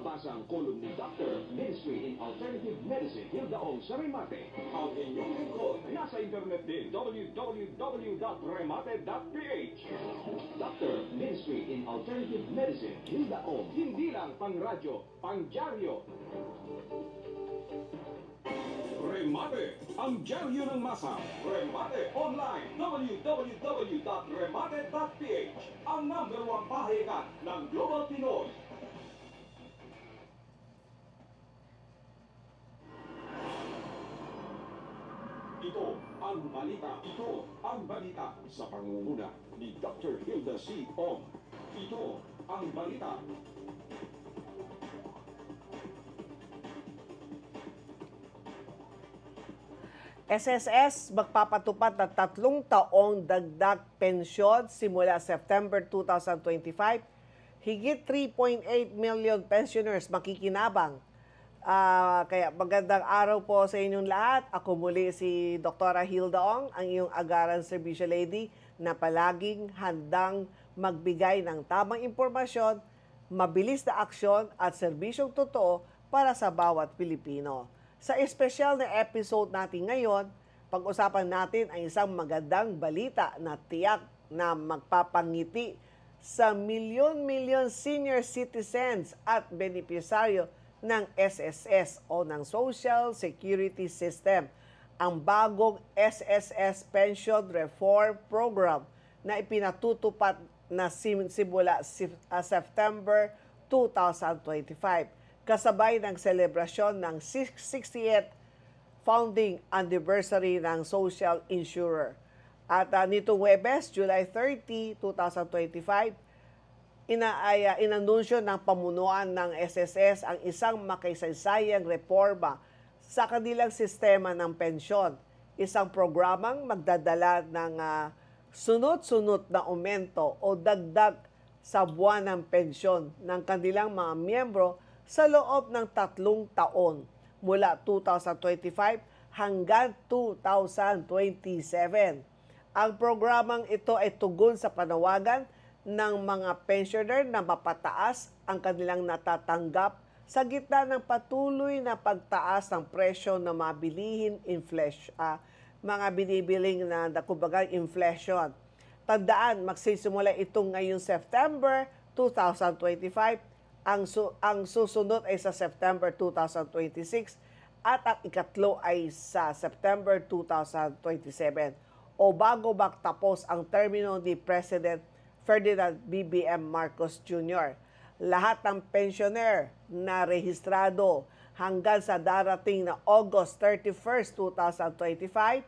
mababasa ang kolumn ni Dr. Ministry in Alternative Medicine, Hilda Ong sa Remate. Ang inyong lingkod, nasa internet din, www.remate.ph. Dr. Ministry in Alternative Medicine, Hilda Ong. Hindi lang pang radyo, pang dyaryo. Remate, ang dyaryo ng masa. Remate online, www.remate.ph. Ang number one pahayagan ng Global Pinoy. Ang balita. Ito ang balita sa pangunguna ni Dr. Hilda C. Ong. Ito ang balita. SSS magpapatupad ng tatlong taong dagdag pensyon simula September 2025. Higit 3.8 million pensioners makikinabang. Ah, kaya magandang araw po sa inyong lahat. Ako muli si Dr. Hilda Ong, ang iyong agaran serbisyo lady na palaging handang magbigay ng tamang impormasyon, mabilis na aksyon at serbisyong totoo para sa bawat Pilipino. Sa espesyal na episode natin ngayon, pag-usapan natin ang isang magandang balita na tiyak na magpapangiti sa milyon-milyon senior citizens at benepisaryo ng SSS o ng Social Security System, ang bagong SSS Pension Reform Program na ipinatutupad na sim- simula si- ah, September 2025 kasabay ng selebrasyon ng 68th founding anniversary ng Social Insurer. At uh, nitong Webes, July 30, 2025, inaaya, inanunsyo ng pamunuan ng SSS ang isang makasaysayang reforma sa kanilang sistema ng pensyon. Isang programang magdadala ng ah, sunod-sunod na aumento o dagdag sa buwan ng pensyon ng kanilang mga miyembro sa loob ng tatlong taon mula 2025 hanggang 2027. Ang programang ito ay tugon sa panawagan ng mga pensioner na mapataas ang kanilang natatanggap sa gitna ng patuloy na pagtaas ng presyo ng mga bilihin inflation, ah, mga binibiling na, na inflation. Tandaan, magsisimula itong ngayong September 2025. Ang, su- ang susunod ay sa September 2026 at ang ikatlo ay sa September 2027 o bago magtapos ang termino ni President Ferdinand BBM Marcos Jr. Lahat ng pensioner na rehistrado hanggang sa darating na August 31st, 2025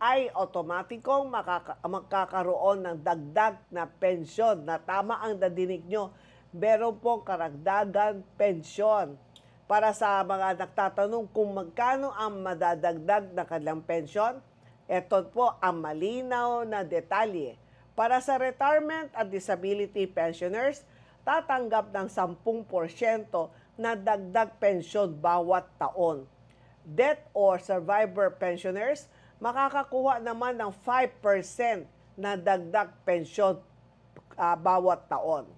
ay otomatikong makaka- makakaroon ng dagdag na pensyon na tama ang nadinig nyo. Meron pong karagdagan pensyon para sa mga nagtatanong kung magkano ang madadagdag na kanilang pensyon. Ito po ang malinaw na detalye. Para sa retirement at disability pensioners, tatanggap ng 10% na dagdag pensyon bawat taon. Death or survivor pensioners, makakakuha naman ng 5% na dagdag pensyon ah, bawat taon.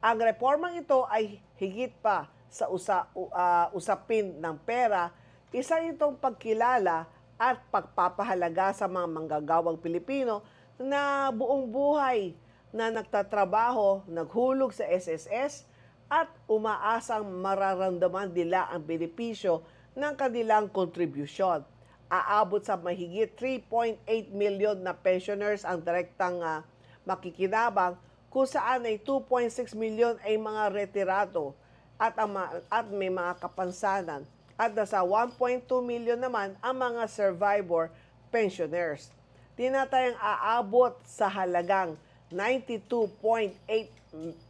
Ang reformang ito ay higit pa sa usa, u- ah, usapin ng pera, isa itong pagkilala at pagpapahalaga sa mga manggagawang Pilipino na buong buhay na nagtatrabaho, naghulog sa SSS at umaasang mararamdaman nila ang benepisyo ng kanilang kontribusyon. Aabot sa mahigit 3.8 million na pensioners ang direktang ah, makikinabang kung saan ay 2.6 million ay mga retirado at, ang, at may mga kapansanan at nasa 1.2 million naman ang mga survivor pensioners. Tinatayang aabot sa halagang 92.8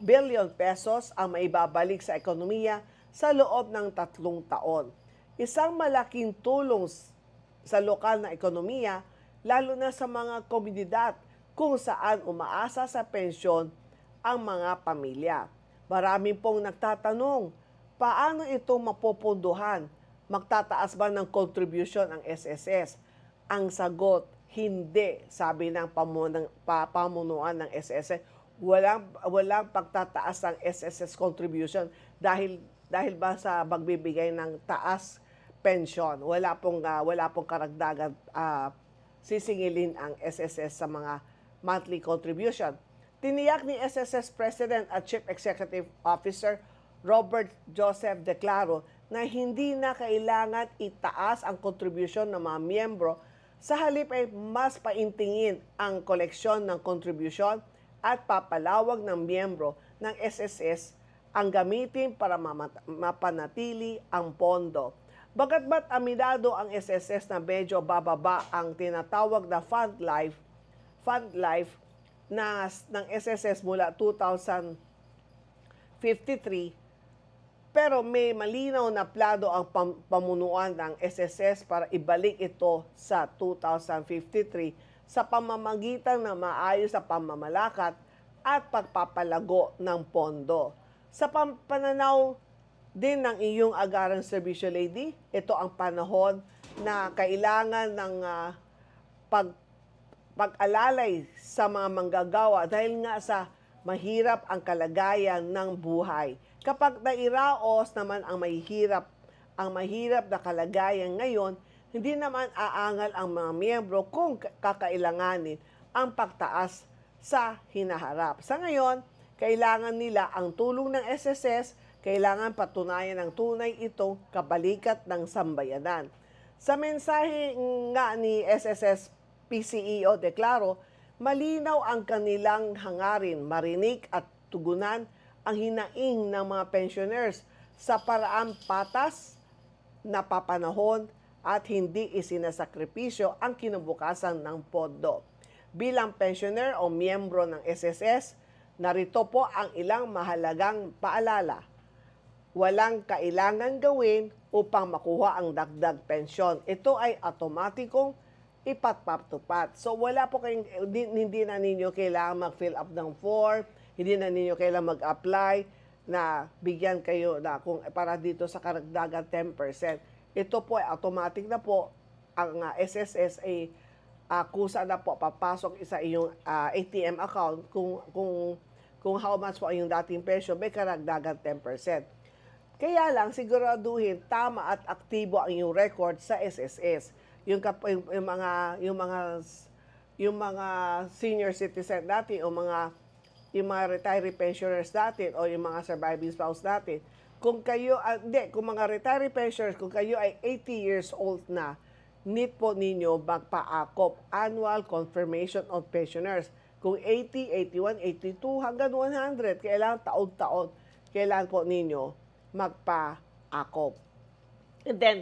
billion pesos ang maibabalik sa ekonomiya sa loob ng tatlong taon. Isang malaking tulong sa lokal na ekonomiya, lalo na sa mga komunidad kung saan umaasa sa pensyon ang mga pamilya. Marami pong nagtatanong, paano ito mapopondohan? Magtataas ba ng contribution ang SSS? Ang sagot, hindi, sabi ng pamunang, pa, pamunuan ng SSS. Walang, walang pagtataas ng SSS contribution dahil dahil ba sa magbibigay ng taas pensyon. Wala pong ah, wala pong karagdagan ah, sisingilin ang SSS sa mga monthly contribution. Tiniyak ni SSS President at Chief Executive Officer Robert Joseph Declaro na hindi na kailangan itaas ang contribution ng mga miyembro sa halip ay mas paintingin ang koleksyon ng contribution at papalawag ng miyembro ng SSS ang gamitin para mapanatili ang pondo. Bagat ba't aminado ang SSS na medyo bababa ang tinatawag na fund life, fund life na ng SSS mula 2053 pero may malinaw na plano ang pam- pamunuan ng SSS para ibalik ito sa 2053 sa pamamagitan ng maayos sa pamamalakad at pagpapalago ng pondo. Sa pananaw din ng iyong agarang serbisyo lady, ito ang panahon na kailangan ng ah, pag pag-alalay sa mga manggagawa dahil nga sa mahirap ang kalagayan ng buhay. Kapag nairaos naman ang mahihirap, ang mahirap na kalagayan ngayon, hindi naman aangal ang mga miyembro kung ka- kakailanganin ang pagtaas sa hinaharap. Sa ngayon, kailangan nila ang tulong ng SSS, kailangan patunayan ng tunay itong kabalikat ng sambayanan. Sa mensahe nga ni SSS PCEO deklaro, malinaw ang kanilang hangarin, marinig at tugunan ang hinaing ng mga pensioners sa paraan patas, napapanahon at hindi isinasakripisyo ang kinubukasan ng pondo. Bilang pensioner o miyembro ng SSS, narito po ang ilang mahalagang paalala walang kailangan gawin upang makuha ang dagdag pensyon. Ito ay automatikong ipatpatupad. So wala po kayong, hindi na ninyo kailangan mag-fill up ng form, hindi na ninyo kailangan mag-apply na bigyan kayo na kung para dito sa karagdagan 10%. Ito po ay automatic na po ang ah, SSS ay ah, kusa na po papasok sa iyong ah, ATM account kung kung kung how much po ang iyong dating presyo, may karagdagan 10%. Kaya lang, siguraduhin tama at aktibo ang iyong record sa SSS. Yung, kap- yung, yung mga yung mga yung mga senior citizen natin o mga yung mga retiree pensioners natin o yung mga surviving spouse natin. Kung kayo, ah, hindi, kung mga retiree pensioners, kung kayo ay 80 years old na, need po ninyo magpa-akop annual confirmation of pensioners. Kung 80, 81, 82 hanggang 100, kailangan taon-taon, kailangan po ninyo magpa-akop. And then,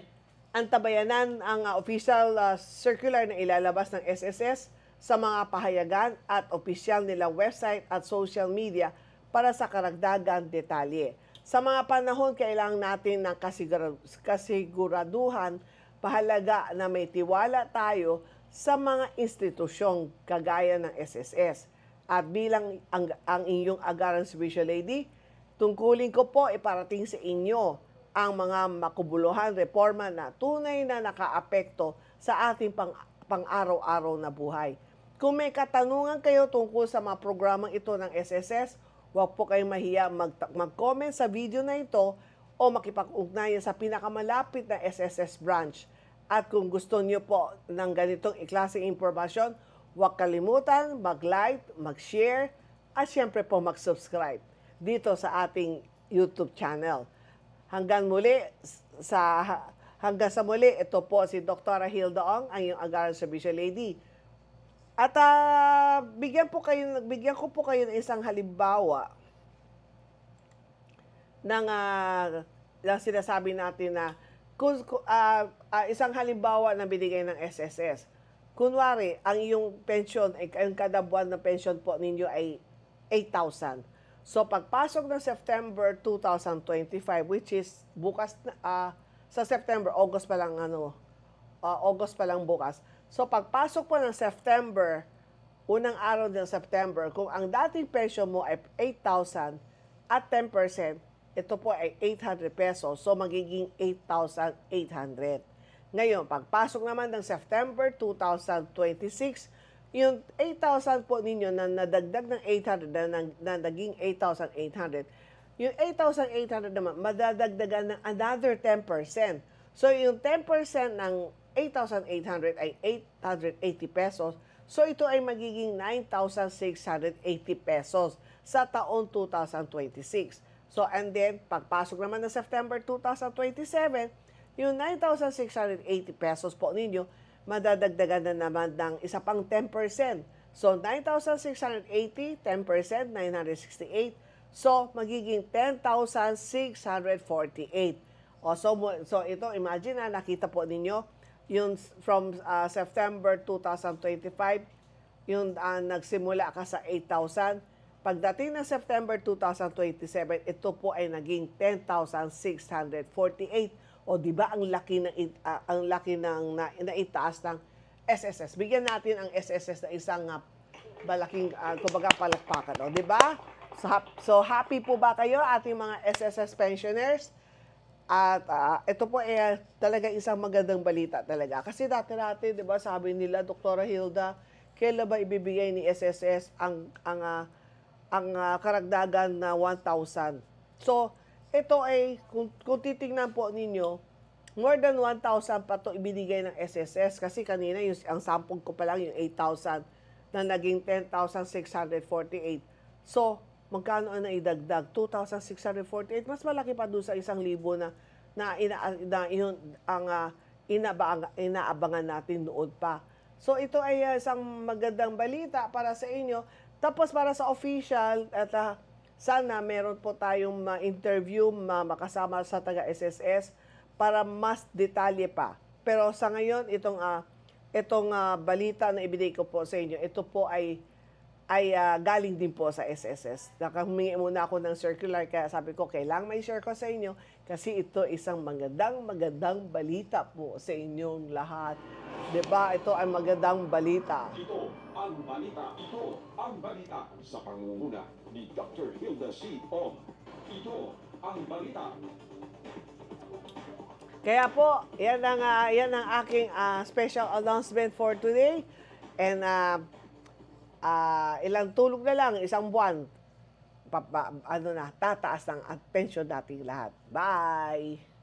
ang tabayanan ang uh, official uh, circular na ilalabas ng SSS sa mga pahayagan at opisyal nilang website at social media para sa karagdagan detalye. Sa mga panahon, kailangan natin ng kasigura- kasiguraduhan, pahalaga na may tiwala tayo sa mga institusyong kagaya ng SSS. At bilang ang, ang inyong agaran Servicio Lady, tungkulin ko po iparating sa inyo ang mga makubuluhan reforma na tunay na nakaapekto sa ating pang, pang-araw-araw na buhay. Kung may katanungan kayo tungkol sa mga programang ito ng SSS, huwag po kayong mahiya mag- mag-comment sa video na ito o makipag-ugnayan sa pinakamalapit na SSS branch. At kung gusto niyo po ng ganitong iklaseng impormasyon, huwag kalimutan mag-like, mag-share, at syempre po mag-subscribe dito sa ating YouTube channel. Hanggang muli sa hanggang sa muli, ito po si Dr. Hilda Ong, ang iyong Agaran Servicio Lady. At ah, bigyan po kayo bigyan ko po kayo ng isang halimbawa ng ah, ng sinasabi natin na kung, ah, ah, isang halimbawa na binigay ng SSS. Kunwari, ang iyong pension, ang kada buwan na pension po ninyo ay 8,000. So pagpasok ng September 2025 which is bukas na ah, sa September, August pa lang ano, ah, August pa lang bukas. So pagpasok po ng September, unang araw ng September, kung ang dating presyo mo ay 8,000 at 10%, ito po ay 800 pesos. So magiging 8,800. Ngayon, pagpasok naman ng September 2026, yung 8,000 po ninyo na nadagdag ng 800 na, na, na naging 8,800, Yung 8,800 naman, madadagdagan ng another 10%. So, yung 10% ng 8,800 ay 880 pesos. So, ito ay magiging 9,680 pesos sa taon 2026. So, and then, pagpasok naman ng September 2027, yung 9,680 pesos po ninyo, madadagdagan na naman ng isa pang 10%. So, 9,680, 10%, 968. So, magiging 10,648. O, so, so ito, imagine na, nakita po ninyo, yung s- from uh, September 2025, yung uh, nagsimula ka sa 8,000. Pagdating ng September 2027, ito po ay naging 10,648. O di ba ang laki ng it- ah, ang laki ng na, naitaas ng SSS. Bigyan natin ang SSS na isang uh, malaking uh, kumbaga palakpakan, o di ba? So, so happy po ba kayo ating mga SSS pensioners? At ah, ito po ay talaga isang magandang balita talaga. Kasi dati-dati, 'di ba, sabi nila Dr. Hilda, kailan ba ibibigay ni SSS ang ang ah, ang ah, karagdagan na 1,000. So, ito ay kung, kung titingnan po ninyo, more than 1,000 pa to ibinigay ng SSS kasi kanina yung ang sampung ko pa lang yung 8,000 na naging 10,648. So, magkano ang naidagdag? 2,648. Mas malaki pa doon sa isang libo na na, ina, na yun, ang ah, inabang, inaabangan natin noon pa. So ito ay ah, isang magandang balita para sa inyo. Tapos para sa official at ah, sana meron po tayong ma-interview, ma- makasama sa taga-SSS para mas detalye pa. Pero sa ngayon, itong ah, itong ah, balita na ibigay ko po sa inyo, ito po ay ay ah, galing din po sa SSS. Nakahumingi muna ako ng circular kaya sabi ko, kailangan may share ko sa inyo kasi ito isang magandang magandang balita po sa inyong lahat. ba? Ito ay magandang balita. Ito ang balita. Ito ang balita sa pangunguna ni Dr. Hilda C. Ong. Ito ang balita. Kaya po, yan ang, ah, yan ang aking ah, special announcement for today. And ah, ah, ilang tulog na lang, isang buwan, papa, ano na, tataas ng at pension nating lahat. Bye!